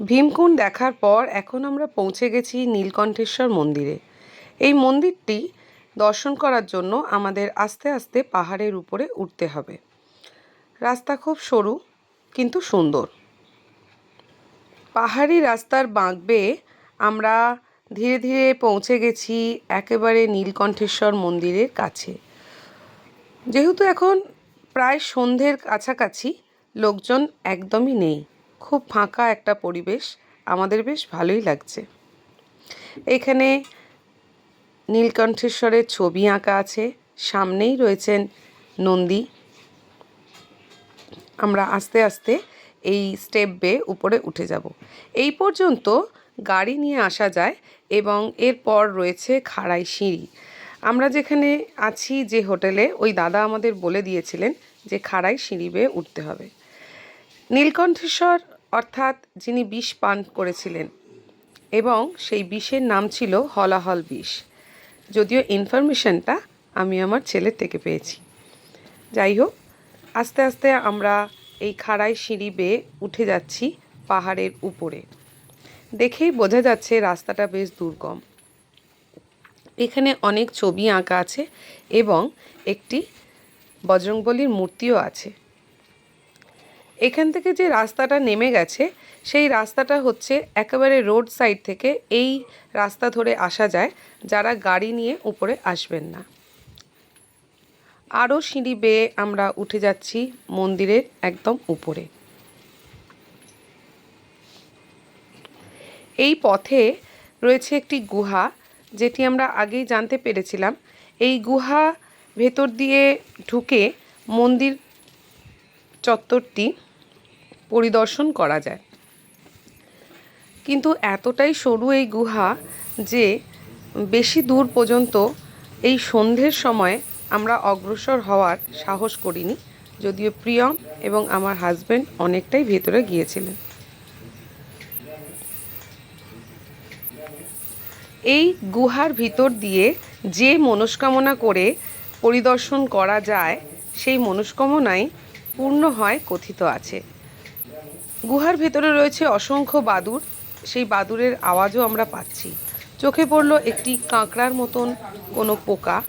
ভীমকুণ্ড দেখার পর এখন আমরা পৌঁছে গেছি নীলকণ্ঠেশ্বর মন্দিরে। এই মন্দিরটি দর্শন করার জন্য আমাদের আস্তে আস্তে পাহাড়ের উপরে উঠতে হবে। রাস্তা খুব সরু, কিন্তু সুন্দর। পাহাড়ি রাস্তার বাঁক বেয়ে আমরা ধীরে ধীরে পৌঁছে গেছি একেবারে নীলকণ্ঠেশ্বর মন্দিরের কাছে। যেহেতু এখন প্রায় সন্ধ্যের কাছাকাছি, লোকজন একদমই নেই। খুব ফাঁকা একটা পরিবেশ। আমাদের বেশ ভালোই লাগছে। এখানে নীলকণ্ঠেশ্বরের ছবি আঁকা আছে। সামনেই রয়েছেন নন্দী। আমরা আস্তে আস্তে এই স্টেপ বে উপরে উঠে যাব। এই পর্যন্ত গাড়ি নিয়ে আসা যায় এবং এরপর রয়েছে খাড়াই সিঁড়ি। আমরা যেখানে আছি যে হোটেলে, ওই দাদা আমাদের বলে দিয়েছিলেন যে খাড়াই সিঁড়ি বেয়ে উঠতে হবে। নীলকণ্ঠেশ্বর অর্থাৎ যিনি বিষ পান করেছিলেন। এবং সেই বিষের নাম ছিল হলাহল বিষ। যদিও ইনফরমেশনটা আমি আমার ছেলের থেকে পেয়েছি। যাই হোক, আস্তে আস্তে আমরা এই খাড়াই সিঁড়ি বেয়ে উঠে যাচ্ছি পাহাড়ের উপরে। দেখেই বোঝা যাচ্ছে রাস্তাটা বেশ দুর্গম। এখানে অনেক ছবি আঁকা আছে এবং একটি বজরংবলীর মূর্তিও আছে। এখান থেকে যে রাস্তাটা নেমে গেছে, সেই রাস্তাটা হচ্ছে একেবারে রোড সাইড থেকে এই রাস্তা ধরে আসা যায়, যারা গাড়ি নিয়ে উপরে আসবেন না। আরও সিঁড়ি বেয়ে আমরা উঠে যাচ্ছি মন্দিরের একদম উপরে। এই পথে রয়েছে একটি গুহা, যেটি আমরা আগেই জানতে পেরেছিলাম। এই গুহা ভেতর দিয়ে ঢুকে মন্দির চত্বরটি পরিদর্শন করা যায়। কিন্তু এতটাই সরু এই গুহা যে বেশি দূর পর্যন্ত এই সন্ধ্যের সময় আমরা অগ্রসর হওয়ার সাহস করিনি, যদিও প্রিয়ম এবং আমার হাজব্যান্ড অনেকটাই ভেতরে গিয়েছিলেন। এই গুহার ভিতর দিয়ে যে মনস্কামনা করে পরিদর্শন করা যায়, সেই মনস্কামনাই পূর্ণ হয় কথিত আছে। গুহার ভেতরে রয়েছে অসংখ্য বাদুর সেই বাদুরের আওয়াজও আমরা পাচ্ছি। চোখে পড়ল একটি কাঁকড়ার মতন কোনো পোকা।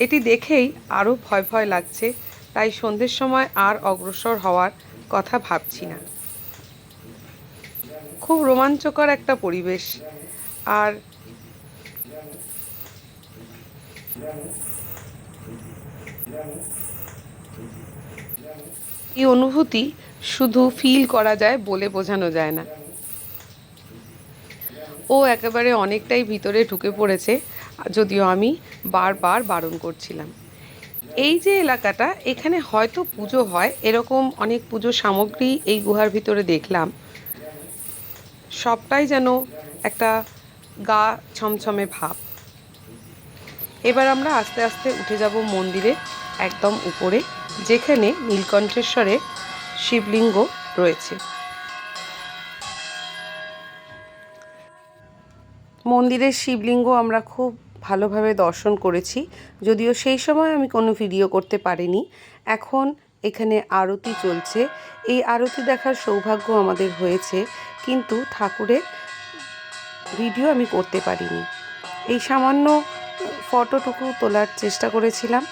এটি দেখেই আরও ভয় ভয় লাগছে। তাই সন্ধ্যের সময় আর অগ্রসর হওয়ার কথা ভাবছি না। খুব রোমাঞ্চকর একটা পরিবেশ। আর এই অনুভূতি শুধু ফিল করা যায় বলে বোঝানো যায় না। ও একেবারে অনেকটাই ভিতরে ঢুকে পড়েছে, যদিও আমি বারবার বারণ করছিলাম। এই যে এলাকাটা, এখানে হয়তো পুজো হয়, এরকম অনেক পুজো সামগ্রী এই গুহার ভিতরে দেখলাম। সবটাই যেন একটা গা ছমছমে ভাব। এবার আমরা আস্তে আস্তে উঠে যাব মন্দিরে একদম উপরে। যেখানে নীলকণ্ঠেশ্বরের শিবলিঙ্গ রয়েছে। মন্দিরের শিবলিঙ্গ আমরা খুব ভালোভাবে দর্শন করেছি, যদিও সেই সময় আমি কোনো ভিডিও করতে পারিনি। এখন এখানে আরতি চলছে। এই আরতি দেখার সৌভাগ্য আমাদের হয়েছে, কিন্তু ঠাকুরের ভিডিও আমি করতে পারিনি। এই সামান্য ফটোটুকু তোলার চেষ্টা করেছিলাম।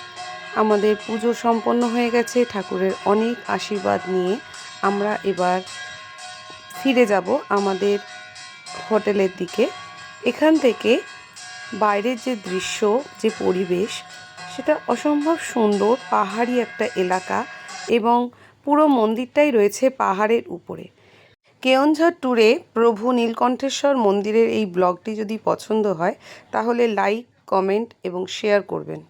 আমাদের পুজো সম্পন্ন হয়ে গেছে, ঠাকুরের অনেক আশীর্বাদ নিয়ে আমরা এবার ফিরে যাব আমাদের হোটেলের দিকে। এখান থেকে বাইরের যে দৃশ্য, যে পরিবেশ, সেটা অসম্ভব সুন্দর, পাহাড়ি একটা এলাকা এবং পুরো মন্দিরটাই রয়েছে পাহাড়ের উপরে। কেওনঝড় ট্যুরে প্রভু নীলকণ্ঠেশ্বর মন্দিরের এই ব্লগটি যদি পছন্দ হয়, তাহলে লাইক কমেন্ট এবং শেয়ার করবেন।